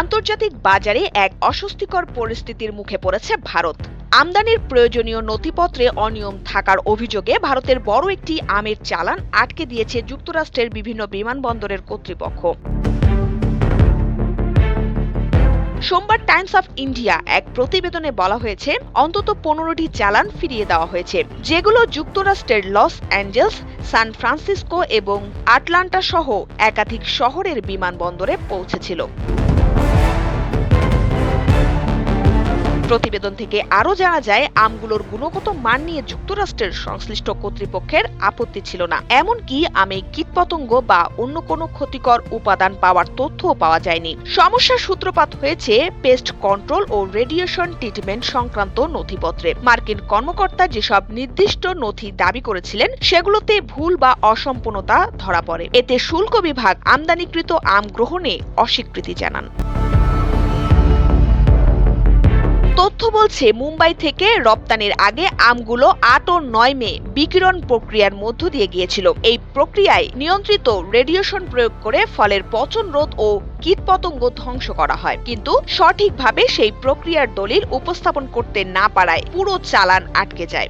আন্তর্জাতিক বাজারে এক অস্বস্তিকর পরিস্থিতির মুখে পড়েছে ভারত। আমদানির প্রয়োজনীয় নথিপত্রে অনিয়ম থাকার অভিযোগে ভারতের বড় একটি আমের চালান আটকে দিয়েছে যুক্তরাষ্ট্রের বিভিন্ন বিমানবন্দরের কর্তৃপক্ষ। সোমবার টাইমস অফ ইন্ডিয়া এক প্রতিবেদনে বলা হয়েছে, অন্তত পনেরোটি চালান ফিরিয়ে দেওয়া হয়েছে, যেগুলো যুক্তরাষ্ট্রের লস অ্যাঞ্জেলস, সান ফ্রান্সিসকো এবং আটলান্টা সহ একাধিক শহরের বিমানবন্দরে পৌঁছেছিল। প্রতিবেদন থেকে আরও জানা যায়, আমগুলোর গুণগত মান নিয়ে যুক্তরাষ্ট্রের সংশ্লিষ্ট কর্তৃপক্ষের আপত্তি ছিল না। এমনকি আমে কীটপতঙ্গ বা অন্য কোনো ক্ষতিকর উপাদান পাওয়ার তথ্যও পাওয়া যায়নি। সমস্যার সূত্রপাত হয়েছে পেস্ট কন্ট্রোল ও রেডিয়েশন ট্রিটমেন্ট সংক্রান্ত নথিপত্রে। মার্কিন কর্মকর্তা যেসব নির্দিষ্ট নথি দাবি করেছিলেন, সেগুলোতে ভুল বা অসম্পূর্ণতা ধরা পড়ে। এতে শুল্ক বিভাগ আমদানিকৃত আম গ্রহণে অস্বীকৃতি জানান। তথ্য বলছে, মুম্বাই থেকে রপ্তানির আগে আমগুলো আট ও নয় মে বিকিরণ প্রক্রিয়ার মধ্য দিয়ে গিয়েছিল। এই প্রক্রিয়ায় নিয়ন্ত্রিত রেডিয়েশন প্রয়োগ করে ফলের পচন রোধ ও কীটপতঙ্গ ধ্বংস করা হয়। কিন্তু সঠিকভাবে সেই প্রক্রিয়ার দলিল উপস্থাপন করতে না পারায় পুরো চালান আটকে যায়।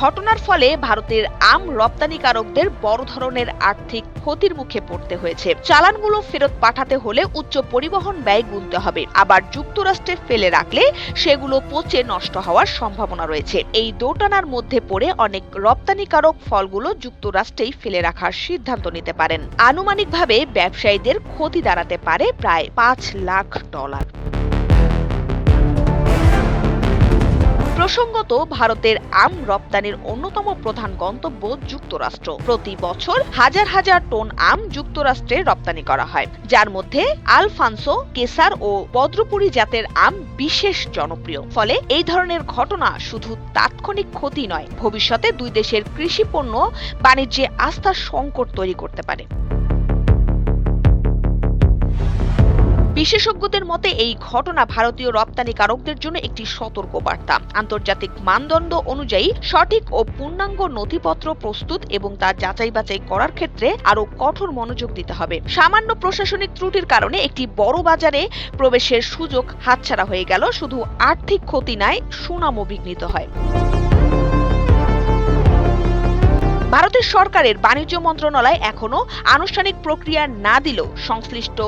ঘটনার ফলে ভারতের আম রপ্তানিকারকদের বড় ধরনের আর্থিক ক্ষতির মুখে পড়তে হয়েছে। চালানগুলো ফেরত পাঠাতে হলে উচ্চ পরিবহন ব্যয় গুনতে হবে। আবার যুক্তরাষ্ট্রে ফেলে রাখলে সেগুলো পচে নষ্ট হওয়ার সম্ভাবনা রয়েছে। এই দোটানার মধ্যে পড়ে অনেক রপ্তানিকারক ফলগুলো যুক্তরাষ্ট্রেই ফেলে রাখার সিদ্ধান্ত নিতে পারেন। আনুমানিকভাবে ব্যবসায়ীদের ক্ষতি দাঁড়াতে পারে প্রায় পাঁচ লাখ ডলার। প্রসঙ্গত, ভারতের আম রপ্তানির অন্যতম প্রধান গন্তব্য যুক্তরাষ্ট্র। প্রতি বছর হাজার হাজার টন আম যুক্তরাষ্ট্রে রপ্তানি করা হয়। যার মধ্যে আলফানসো, কেসার ও বদ্রপুরি জাতের আম বিশেষ জনপ্রিয়। ফলে এই ধরনের ঘটনা শুধু তাৎক্ষণিক ক্ষতি নয়, ভবিষ্যতে দুই দেশের কৃষি পণ্য বাণিজ্যে আস্থার সংকট তৈরি করতে পারে। বিশেষজ্ঞদের মতে, এই ঘটনা ভারতীয় রপ্তানিকারকদের জন্য একটি সতর্ক বার্তা আন্তর্জাতিক মানদণ্ড অনুযায়ী সঠিক ও পূর্ণাঙ্গ নথিপত্র প্রস্তুত এবং তা যাচাই বাছাই করার ক্ষেত্রে আরও কঠোর মনোযোগ দিতে হবে। সামান্য প্রশাসনিক ত্রুটির কারণে একটি বড় বাজারে প্রবেশের সুযোগ হাতছাড়া হয়ে গেল। শুধু আর্থিক ক্ষতি নয়, সুনামও বিঘ্নিত হয়। ভারতের সরকারের বাণিজ্য মন্ত্রণালয় এখনও আনুষ্ঠানিক প্রক্রিয়া না দিলেও সংশ্লিষ্ট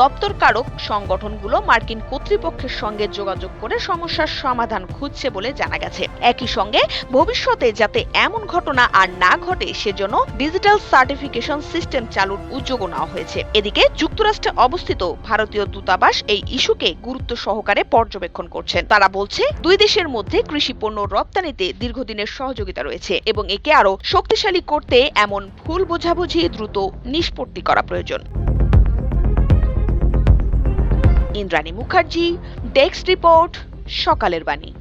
দপ্তরকারক সংগঠনগুলো মার্কিন কর্তৃপক্ষের সঙ্গে যোগাযোগ করে সমস্যার সমাধান খুঁজছে বলে জানা গেছে। একই সঙ্গে ভবিষ্যতে যাতে এমন ঘটনা আর না ঘটে, সেজন্য ডিজিটাল সার্টিফিকেশন সিস্টেম চালুর উদ্যোগও নেওয়া হয়েছে। এদিকে যুক্তরাষ্ট্রে অবস্থিত ভারতীয় দূতাবাস এই ইস্যুকে গুরুত্ব সহকারে পর্যবেক্ষণ করছেন তারা বলছে, দুই দেশের মধ্যে কৃষি পণ্য রপ্তানিতে দীর্ঘদিনের সহযোগিতা রয়েছে এবং একে আরও শক্তিশালী করতে এমন ভুল বোঝাবুঝি দ্রুত নিষ্পত্তি করা প্রয়োজন। ইন্দ্রাণী মুখার্জি ডেস্ক রিপোর্ট সকালের বাণী।